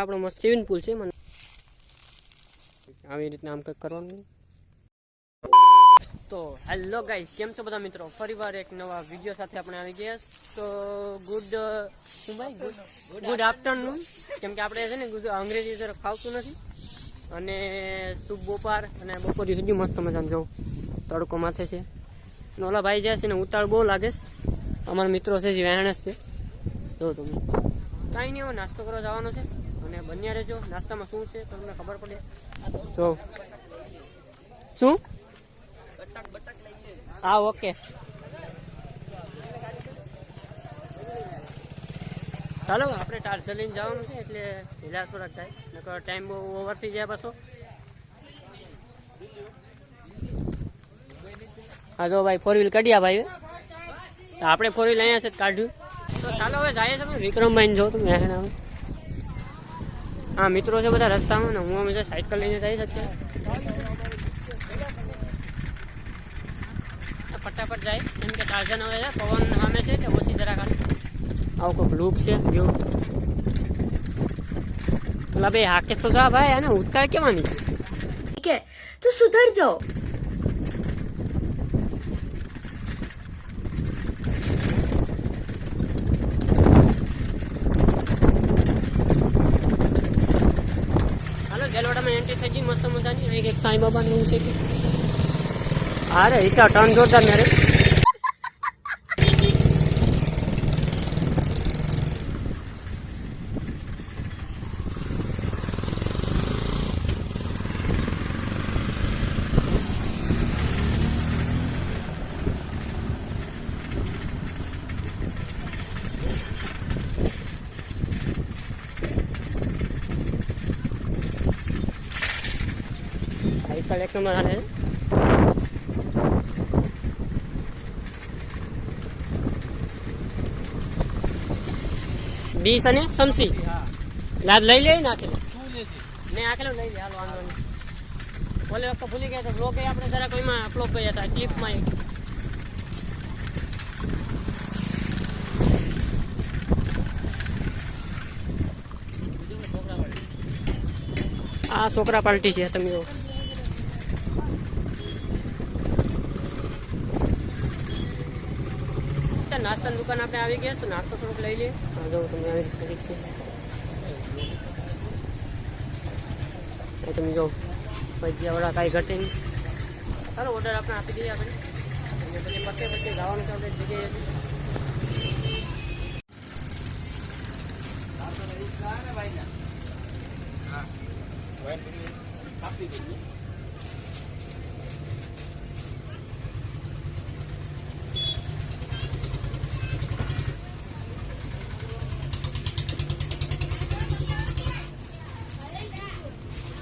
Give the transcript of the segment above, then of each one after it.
આપણો મસ્ત swimming pool છે મને. આવી રીતના આમ કંઈક કરવાનું તો હેલો ગાઈઝ, કેમ છો બધા મિત્રો? ફરીવાર એક નવા વીડિયો સાથે આપણે આવી ગયા. તો ગુડ, શું ભાઈ? Good good afternoon. કેમ કે આપણે છે ને અંગ્રેજી તરફ ફાવતું નથી. અને શુભ બપોર અને બપોરી સુધી મસ્ત મજાનું જવું. તડકો માથે છે. અને ઓલા ભાઈ જાય છે ને, ઉતાળ બહુ લાગે છે. અમારા મિત્રો છે જે વહેણસ છે. જો તમે. કાંઈ નહીં નાસ્તો કરવા જવાનો છે. અને બન્યા રહેજો. નાસ્તામાં શું છે તમને ખબર પડે? જો શું? હા ઓકે. ચાલો આપણે ટાર્જર જવાનું છે એટલે હિલા થોડાક થાય. નકર ટાઈમ બહુ ઓવર થઈ જાય પાછો. હા જો ભાઈ ફોર વ્હીલ કાઢ્યા ભાઈ આપણે ફોર વ્હીલ અહીંયા છે જ કાઢ્યું. તો ચાલો હવે જાય છે વિક્રમભાઈ જો તમે. हाँ मित्रों से बता रस्ता हूँ हूँ हमेशा साइकिल लेने जाए सच्चा फटाफट जाए एम हो जाए पवन हमें से वो सी तरह का आओ को से तो के तो सुधर जाओ એન્ટ્રી થઈ ગઈ એક સાંઈ બાબાને એવું છે કે અરે એ તો ટર્ન જોરદાર મેરે સાયકલ એક નંબર હાલે છે ડીશ અને સમસી લાદ લઈ લે નાખેલો ને આખેલો લઈ લે હાલો વાંધો નહીં ઓલે વખતે ભૂલી ગયા તો બ્લોગ આપણે જરા કોઈમાં અપલોડ કર્યા હતા ટીપમાં એક આ છોકરા પાર્ટી છે તમે જુઓ. ત્યાં નાસ્તાની દુકાન આપણે આવી ગયા તો નાસ્તો થોડોક લઈ લઈએ હા, જો, તમે આવી રીતે રિક્ષા. એ તમે જો, ભજીયાવાળા કાંઈ ઘટે નહીં ચાલો ઓર્ડર આપણે આપી દઈએ આપણે અને પછી પતે પછી જવાનું છે, આપણે જગ્યાએ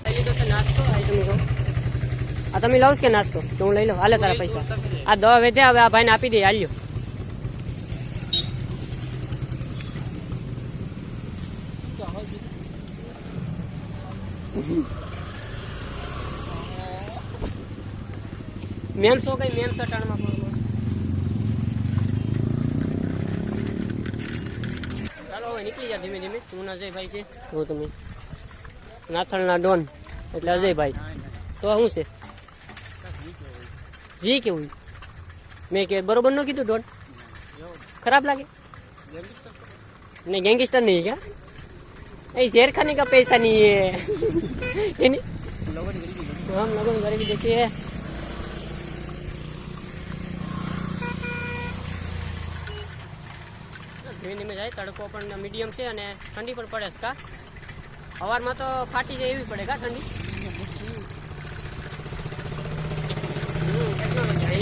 લઈ લીધો છે નાસ્તો આ તમે કહો આ તમે લઉં કે નાસ્તો? તો હું લઈ લઉં. હાલે તારા પૈસા. આ દવા વેચે, હવે આ ભાઈને આપી દે, હાલ્યો. મેમ શો કઈ મેમ સટાણમાં ચાલો હવે નીકળી જા ધીમે ધીમે. હું અજયભાઈ છે. જો તમે નાથણના ડોન. એટલે અજયભાઈ. તો શું છે? જી કેવું મેં કે બરોબર ન કીધું ડોન ખરાબ લાગે नहीं गैंगस्टर नहीं है क्या ये शेर खाने का पैसा नहीं है ये नहीं तो हम लोगों ने गरीबी देखी है ધીમે ધીમે જાય તડકો પણ મીડિયમ છે અને ઠંડી પણ પડે છે કા સવારમાં તો ફાટી જાય એવી પડે કા ઠંડી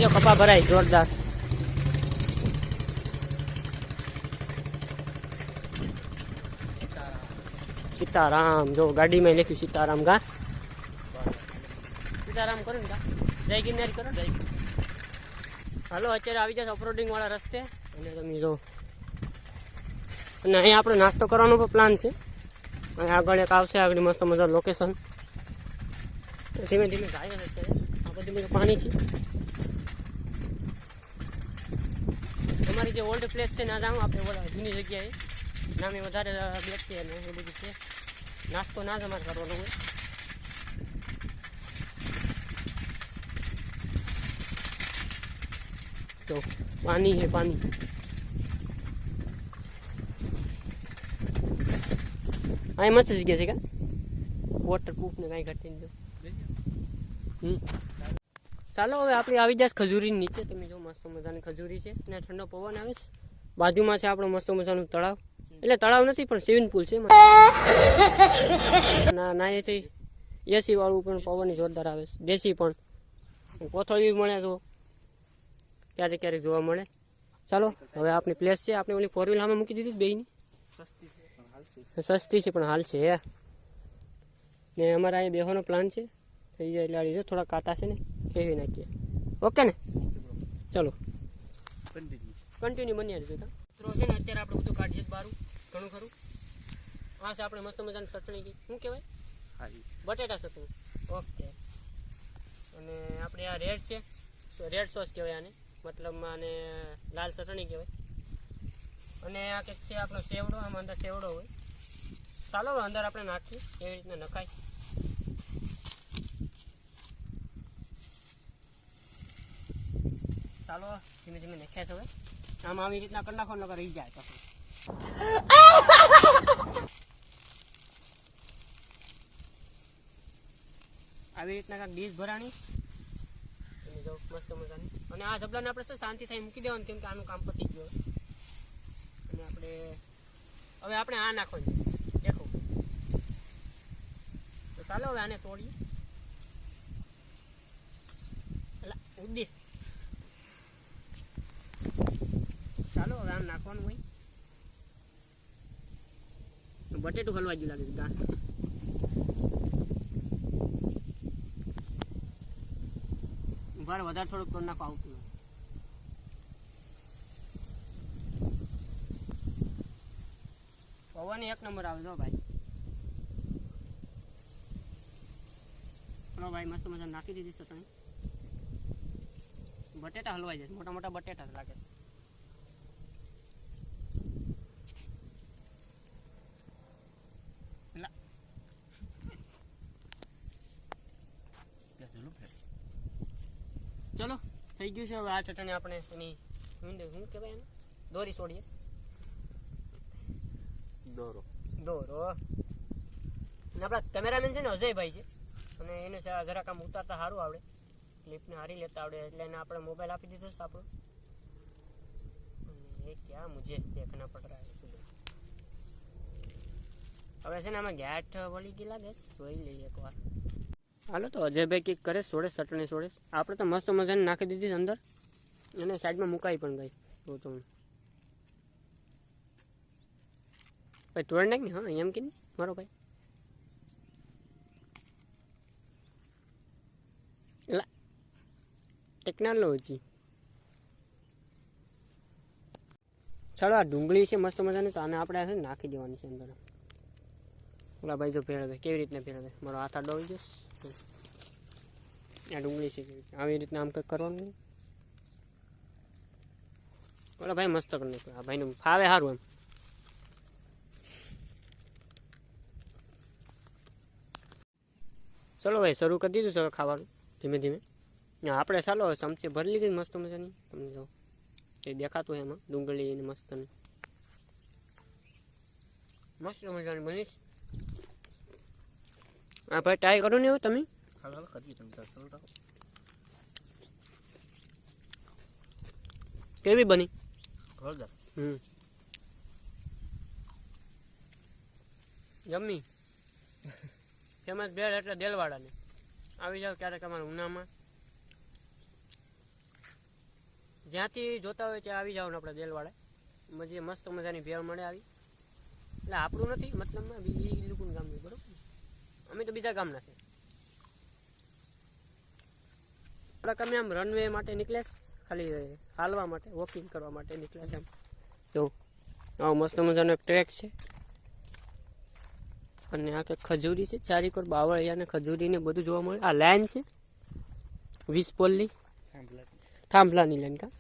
જો કપા ભરાય જોરદાર સીતારામ જો ગાડીમાં લખ્યું સીતારામ ગા સીતારામ કરો ને ગા જય ગિરનારી કરો જય હાલો અત્યારે આવી જશે ઓફરોડિંગ વાળા રસ્તે? અને તમે જો અને અહીંયા આપણે નાસ્તો કરવાનો પણ પ્લાન છે. અને આગળ એક આવશે આગળ મસ્ત મજા લોકેશન ધીમે ધીમે જાય છે અત્યારે. આ બધું બધું પાણી છે. અમારી જે ઓલ્ડ પ્લેસ છે ના જાઉં આપણે ઓલા જૂની જગ્યાએ નામે વધારે વ્યક્તિ અને એ બધું છે નાસ્તો ના જ અમારે કરવાનો હોય તો પાણી છે પાણી આ મસ્ત જગ્યા છે કા વોટર પ્રૂફ ને કાંઈ ઘટી દો હમ ચાલો હવે આપણે આવી જાય ખજૂરી નીચે. તમે જો મસ્ત મજાની ખજૂરી છે. ને ઠંડો પવન આવે છે. બાજુમાં છે આપણો મસ્ત મજાનું તળાવ. એટલે તળાવ નથી પણ સ્વિમિંગ પુલ છે ના ના એથી એસી વાળું પણ પવન જોરદાર આવે છે. દેશી પણ. કોથળી મળે તો ક્યારેક ક્યારેક જોવા મળે. ચાલો હવે આપણી પ્લેસ છે. આપણે ઓલી ફોર વ્હીલ સામે મૂકી દીધી બેયની. સસ્તી છે પણ હાલ છે. ને અમારા અહીંયા બેહવાનો પ્લાન છે. થઈ જાય એટલે થોડા કાંટા છે ને. ફેરવી નાખીએ. ઓકે ને? ચલો. કન્ટિન્યુ બન્યા રહેજો મિત્રો છે ને અત્યારે આપણે બધું કાઢીએ જ બારું ઘણું ખરું. હા છે આપણે મસ્ત મજાની ચટણી કી શું કહેવાય? બટેટા ચટણી. ઓકે અને આપણે આ રેડ છે. રેડ સોસ કહેવાય આને. મતલબમાં આને લાલ ચટણી કહેવાય. અને આ કંઈક છે આપણો સેવડો આમાં અંદર સેવડો હોય. ચાલો અંદર આપણે નાખીએ. એવી રીતના નખાય. ચાલો ધીમે ધીમે નાખ્યા છે હવે. આમ આવી રીતના કરી નાખો નકર રહી જાય પછી આવી રીતના કાંઈક ડીશ ભરાણી. મસ્ત મજાની. અને આ ઝબલાને આપણે શાંતિ થાય મૂકી દેવાનું કેમ કે આનું કામ પતી ગયું અને આપણે હવે આપણે આ નાખવાનું. દેખો. તો ચાલો હવે આને તોડીએ. એલા ઉડી. ચાલો નાખવાનું હોય. બટેટું હલવા જેવું લાગે છે, ગાંઠ. ભાર વધારે થોડુંક કરી નાખો આવતું પવન એક નંબર આવે જો ભાઈ. ચલો ભાઈ, મસ્ત મજા નાખી દીધી ચટણી. બટેટા હલવાઈ જશે મોટા મોટા બટેટા લાગે છે લા. ચલો થઈ ગયું છે હવે આ ચટણી આપણે એની શું શું કહેવાય એને? દોરી છોડીએ. દોરો. દોરો. અને આપણા કેમેરામેન છે ને અજયભાઈ છે. અને એને જરાક આમ ઉતારતા સારું આવડે. ક્લિપને હારી લેતા આવડે એટલે એને આપણે મોબાઈલ આપી દીધો છે આપણો. એ ક્યાં મુજે દેખના પડ રહા હવે છે ને આમાં ગેઠ વળી ગયેલા બેસ જોઈ લઈએ એકવાર. હાલો તો અજયભાઈ કંઈક કરે સોડે ચટણી સોડે આપણે તો મસ્ત મજાને નાખી દીધી અંદર. અને સાઈડમાં મુકાઈ પણ ગઈ જો તમને ભાઈ, તોડ નાખ ને? હા, એમ કે મારો ભાઈ. એલા ટેકનોલોજી. ચાલો, આ ડુંગળી છે મસ્ત મજાની, તો આને આપણે નાખી દેવાની છે અંદર. ઓલા ભાઈ, જો ભેળવે, કેવી રીતના ભેળવે? મારો હાથ આડો આવી જશે આ ડુંગળી છે આવી રીતના આમ કંઈક કરવાનું. ઓલા ભાઈ મસ્ત કરી નાખ્યું. આ ભાઈને ફાવે સારું એમ. ચલો ભાઈ, શરૂ કરી દીધું છે ખાવાનું, ધીમે ધીમે. આપણે ચાલો ચમચી ભરી લીધી મસ્ત મજાની. તમને જો એ દેખાતું હોય એમાં ડુંગળી મસ્ત મસ્ત મજાની બનીશ. હા ભાઈ ટ્રાય કરો ને એવું તમે? કેવી બની? હમ. જમી. ફેમસ ભેળ એટલે દેલવાડાની. આવી જાવ ક્યારેક અમારા ઉનામાં. જ્યાંથી જોતા હોય ત્યાં આવી જાવ ને આપણે દેલવાડા. મજે મસ્ત મજાની ભેળ મળે આવી. એટલે આપણું નથી મતલબમાં બીજી અમે તો બીજા ગામના છે થોડાક અમે આમ રનવે માટે નીકળ્યા છે. ખાલી હાલવા માટે વોકિંગ કરવા માટે નીકળ્યા છે આમ જો આવો મસ્ત મજાનો એક ટ્રેક છે અને આ કંઈક ખજૂરી છે ચારીકોર બાવળિયા ને ખજૂરી ને બધું જોવા મળે આ લાઈન છે વીસ પોલની થાંભલાની લાઈન કા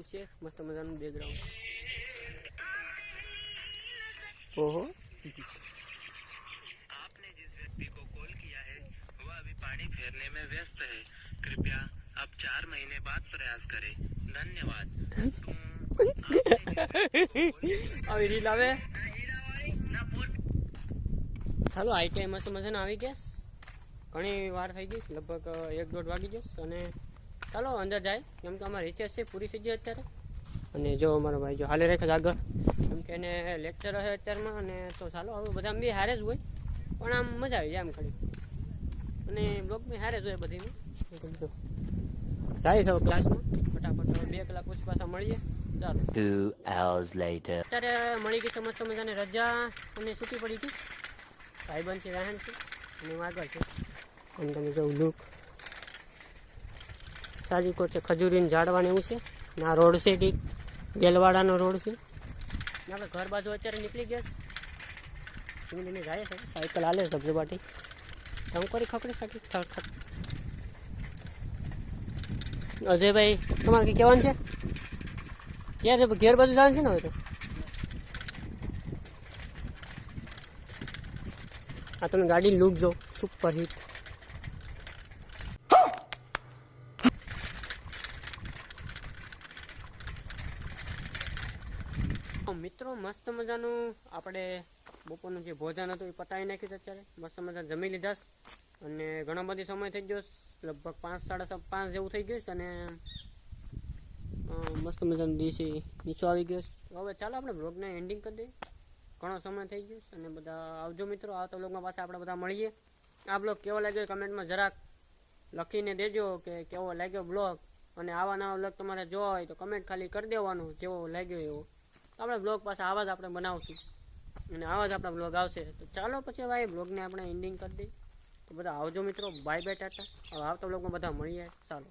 આવું છે મસ્ત મજાનું બેકગ્રાઉન્ડ ઓહો आपने जिस व्यक्ति को कॉल किया है वह अभी पानी फेरने में व्यस्त है कृपया अब चार महीने बाद प्रयास करें धन्यवाद तुम આવી રીલ આવે ચાલો આઈટીઆઈ મસ્ત મજાને આવી ગયા ઘણી વાર થઈ ગઈ છે, લગભગ એક દોઢ વાગી જશે અને ચાલો અંદર જાય. કેમ કે અમારે રિચાર્જ છે પૂરી થઈ ગઈ અત્યારે. અને જો અમારો ભાઈ જો હાલે રાખે આગળ. કેમ કે એને લેક્ચર હશે અત્યારમાં અને તો ચાલો હવે બધા બી હારે જ હોય. પણ આમ મજા આવી જાય આમ ખાલી. અને બ્લોગ બી હારે જ હોય બધી જાય છે ક્લાસમાં ફટાફટ બે કલાક પછી પાછા મળીએ. ચાલો. અત્યારે મળી ગઈ મસ્ત મજાની રજા અને છૂટી પડી ગઈ ભાઈબંધ છે રહેણ છે. અને હું આગળ છું. અને તમે જો લુક સાજી કોટ છે, ખજૂરીને ઝાડવાને એવું છે. અને આ રોડ છે કંઈક, ગેલવાડાનો રોડ છે. ને આપણે ઘર બાજુ અત્યારે નીકળી ગયા છે. ધીમે ધીમે જાય છે, સાયકલ હાલે છે સબ્જબાટી હું કરી ખકડી સાકી ખક ખક અજયભાઈ, તમારે કંઈ કહેવાનું છે? ક્યાં છે, ઘેર બાજુ જવાનું છે ને હવે તો? આ તમે ગાડી લુક જો સુપર હિટ મિત્રો, મસ્ત મજાનું આપણે બપોરનું જે ભોજન હતું એ પતાવી નાખ્યું અત્યારે. મસ્ત મજા જમી લીધા અને ઘણો બધી સમય થઈ ગયો લગભગ પાંચ, સાડા સાત પાંચ જેવું થઈ ગયું છે અને મસ્ત મજાનું દિવસે નીચો આવી ગયો હવે ચાલો આપણે બ્લોગને એન્ડિંગ કરી દઈએ. ઘણો સમય થઈ ગયો અને બધા આવજો મિત્રો, આવતા બ્લોગમાં પાસે આપણે બધા મળીએ. આ બ્લોગ કેવો લાગ્યો કમેન્ટમાં જરાક લખીને દેજો કે કેવો લાગ્યો બ્લોગ અને આવા નવા બ્લોગ તમારે જોવા હોય તો કમેન્ટ ખાલી કરી દેવાનું, જેવો લાગ્યો એવો. આપણે બ્લોગ પાસે આવા જ આપણે બનાવશું. અને આવા જ આપણા બ્લોગ આવશે. તો ચાલો પછી હવે બ્લોગને આપણે એન્ડિંગ કરી દઈએ. તો બધા આવજો મિત્રો. બાય બાય ટાટા હવે આવતા બ્લોગમાં બધા મળીએ. ચાલો.